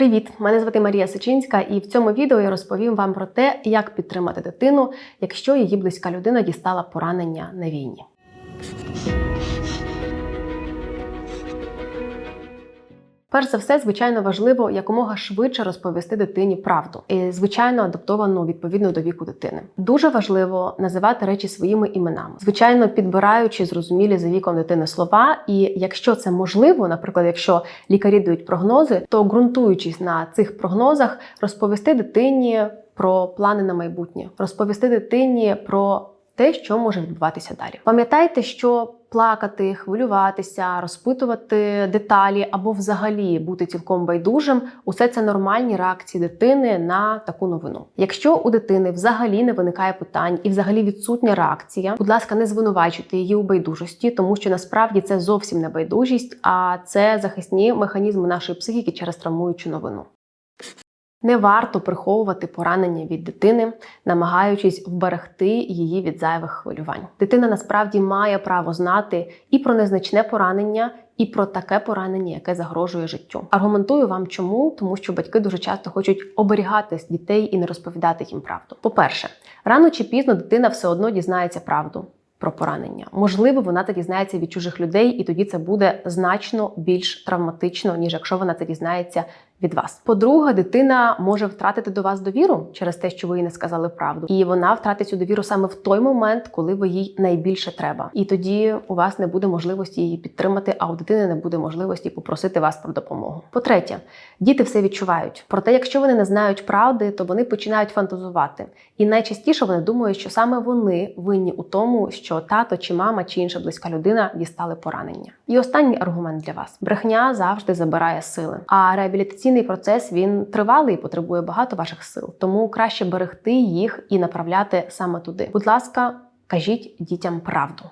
Привіт! Мене звати Марія Сичинська, і в цьому відео я розповім вам про те, як підтримати дитину, якщо її близька людина дістала поранення на війні. Перш за все, звичайно, важливо якомога швидше розповісти дитині правду, і звичайно адаптовану відповідно до віку дитини. Дуже важливо називати речі своїми іменами, звичайно, підбираючи зрозумілі за віком дитини слова. І якщо це можливо, наприклад, якщо лікарі дають прогнози, то ґрунтуючись на цих прогнозах, розповісти дитині про плани на майбутнє, розповісти дитині про те, що може відбуватися далі. Пам'ятайте, що плакати, хвилюватися, розпитувати деталі або взагалі бути цілком байдужим усе це нормальні реакції дитини на таку новину. Якщо у дитини взагалі не виникає питань і взагалі відсутня реакція, будь ласка, не звинувачуйте її у байдужості, тому що насправді це зовсім не байдужість, а це захисні механізми нашої психіки через травмуючу новину. Не варто приховувати поранення від дитини, намагаючись вберегти її від зайвих хвилювань. Дитина насправді має право знати і про незначне поранення, і про таке поранення, яке загрожує життю. Аргументую вам, чому, тому що батьки дуже часто хочуть оберігати дітей і не розповідати їм правду. По-перше, рано чи пізно дитина все одно дізнається правду. Про поранення можливо, вона це дізнається від чужих людей, і тоді це буде значно більш травматично, ніж якщо вона це дізнається від вас. По-друге, дитина може втратити до вас довіру через те, що ви їй не сказали правду, і вона втратить цю довіру саме в той момент, коли ви їй найбільше треба. І тоді у вас не буде можливості її підтримати, а у дитини не буде можливості попросити вас про допомогу. По-третє, діти все відчувають. Проте, якщо вони не знають правди, то вони починають фантазувати. І найчастіше вони думають, що саме вони винні у тому, що тато чи мама чи інша близька людина дістали поранення. І останній аргумент для вас: брехня завжди забирає сили, а реабілітаційний процес він тривалий і потребує багато ваших сил. Тому краще берегти їх і направляти саме туди. Будь ласка, кажіть дітям правду.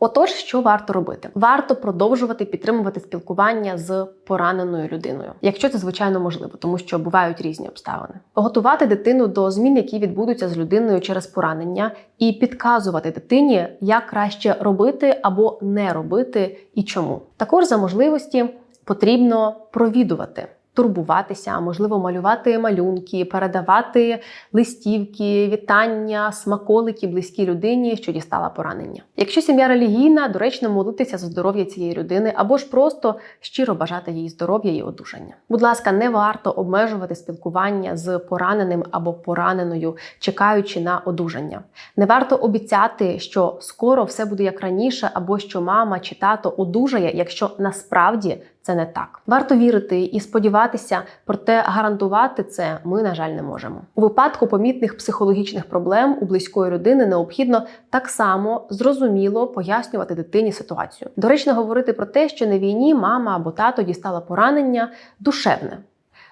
Отож, що варто робити? Варто продовжувати підтримувати спілкування з пораненою людиною, якщо це звичайно можливо, тому що бувають різні обставини. Готувати дитину до змін, які відбудуться з людиною через поранення, і підказувати дитині, як краще робити або не робити і чому. Також за можливості потрібно провідувати. Турбуватися, можливо, малювати малюнки, передавати листівки, вітання, смаколики близькій людині, що дістала поранення. Якщо сім'я релігійна, доречно молитися за здоров'я цієї людини, або ж просто щиро бажати їй здоров'я і одужання. Будь ласка, не варто обмежувати спілкування з пораненим або пораненою, чекаючи на одужання. Не варто обіцяти, що скоро все буде як раніше, або що мама чи тато одужає, якщо насправді це не так. Варто вірити і сподіватися, проте гарантувати це ми, на жаль, не можемо. У випадку помітних психологічних проблем у близької людини необхідно так само зрозуміло пояснювати дитині ситуацію. Доречно говорити про те, що на війні мама або тато дістала поранення душевне.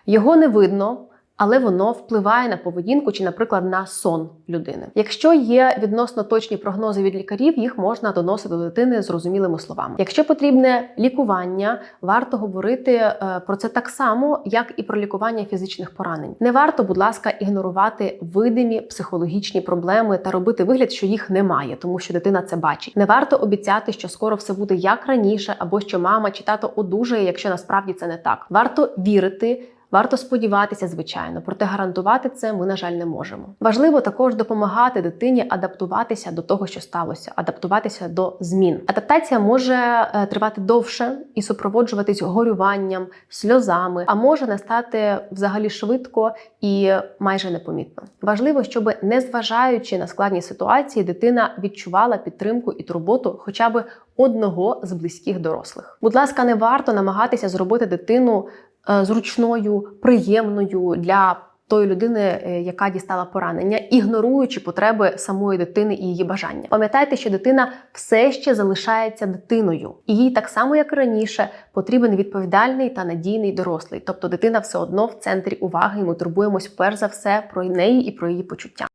Його не видно. Але воно впливає на поведінку чи, наприклад, на сон людини. Якщо є відносно точні прогнози від лікарів, їх можна доносити до дитини зрозумілими словами. Якщо потрібне лікування, варто говорити е, про це так само, як і про лікування фізичних поранень. Не варто, будь ласка, ігнорувати видимі психологічні проблеми та робити вигляд, що їх немає, тому що дитина це бачить. Не варто обіцяти, що скоро все буде як раніше, або що мама чи тато одужає, якщо насправді це не так. Варто вірити. Варто сподіватися, звичайно, проте гарантувати це ми, на жаль, не можемо. Важливо також допомагати дитині адаптуватися до того, що сталося, адаптуватися до змін. Адаптація може е, тривати довше і супроводжуватись горюванням, сльозами, а може настати взагалі швидко і майже непомітно. Важливо, щоб незважаючи на складні ситуації, дитина відчувала підтримку і турботу, хоча б одного з близьких дорослих. Будь ласка, не варто намагатися зробити дитину зручною, приємною для тої людини, е, яка дістала поранення, ігноруючи потреби самої дитини і її бажання. Пам'ятайте, що дитина все ще залишається дитиною, і їй так само, як і раніше, потрібен відповідальний та надійний дорослий. Тобто дитина все одно в центрі уваги, і ми турбуємось перш за все про неї і про її почуття.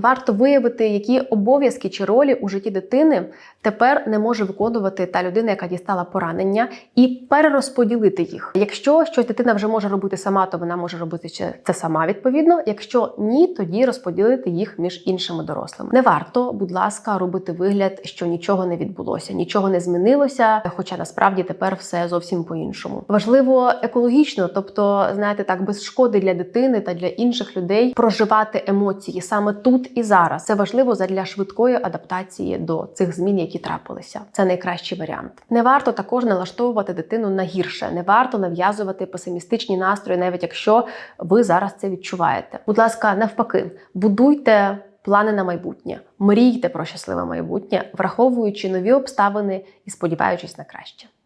Варто виявити, які обов'язки чи ролі у житті дитини тепер не може виконувати та людина, яка дістала поранення, і перерозподілити їх. Якщо щось дитина вже може робити сама, то вона може робити це сама відповідно. Якщо ні, тоді розподілити їх між іншими дорослими. Не варто, будь ласка, робити вигляд, що нічого не відбулося, нічого не змінилося, хоча насправді тепер все зовсім по-іншому. Важливо екологічно, тобто, знаєте, так без шкоди для дитини та для інших людей проживати емоції саме тут і зараз. Це важливо задля швидкої адаптації до цих змін, які трапилися. Це найкращий варіант. Не варто також налаштовувати дитину на гірше, не варто нав'язувати песимістичні настрої, навіть якщо ви зараз це відчуваєте. Будь ласка, навпаки, будуйте. Плани на майбутнє, мрійте про щасливе майбутнє, враховуючи нові обставини і сподіваючись на краще.